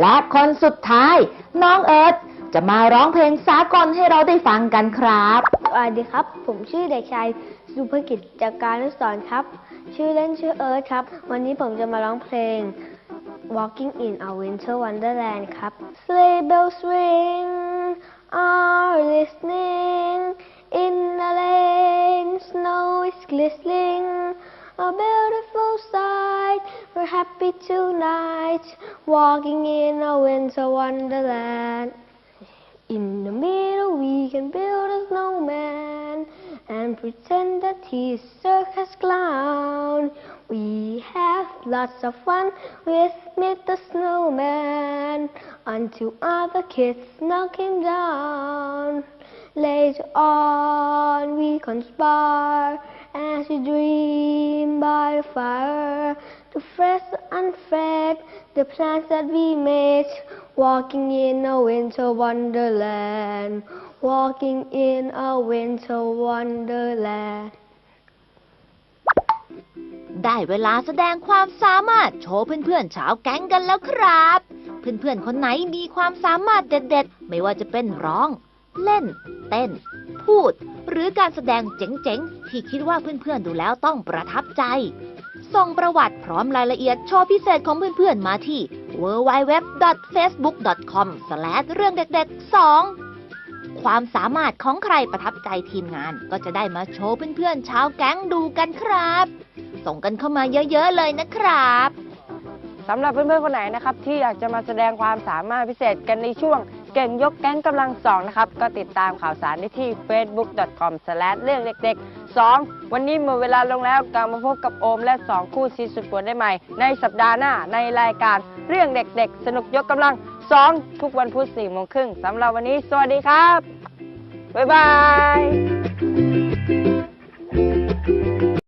และคนสุดท้าย น้องเอิร์ธจะมาร้องเพลงสากลให้เราได้ฟังกันครับสวัสดีครับ ผมชื่อเด็กชายสุภกิจจากการนุสรณ์ครับ ชื่อเล่นชื่อเอิร์ธครับ วันนี้ผมจะมาร้องเพลง Walking in a Winter Wonderland ครับ Sleigh bells ring are listening in the lane snow is glistening a beautiful sight we're happy tonight walking in a winter wonderland in the middle, we can build a snowman and pretend that he's a circus clown. We have lots of fun with Mr. Snowman until other kids knock him down. Later on, we conspire as we dream by the fire to fresh and unfed the plans that we made. Walking in a winter wonderland, walking in a winter wonderland. ได้เวลาแสดงความสามารถโชว์เพื่อนๆชาวแก๊งกันแล้วครับ เพื่อนๆคนไหนมีความสามารถเด็ดๆ ไม่ว่าจะเป็นร้อง เล่น เต้น พูด หรือการแสดงเจ๋งๆ ที่คิดว่าเพื่อนๆดูแล้วต้องประทับใจ ส่งประวัติพร้อมรายละเอียดโชว์พิเศษของเพื่อนๆมาที่ www.facebook.com เรื่องเด็กๆ 2 ความสามารถของใครประทับใจทีมงานก็จะได้มาโชว์เพื่อนๆชาวแก๊งดูกันครับ ส่งกันเข้ามาเยอะๆเลยนะครับสำหรับเพื่อนๆคนไหนนะครับที่อยากจะมาแสดงความสามารถพิเศษกันในช่วง เก่งยกแก๊งกำลังสองนะครับ ก็ติดตามข่าวสารได้ที่ facebook.com เรื่องเด็กๆ 2 วันนี้หมดเวลาลงแล้วกลับมาพบกับโอมและ 2 คู่ซีสุดปวดได้ใหม่ ในสัปดาห์หน้าในรายการเรื่องเด็ก ๆ สนุกยกกำลัง 2 ทุกวันพุธ4โมงครึ่งสำหรับวันนี้ สวัสดีครับ บ๊ายบาย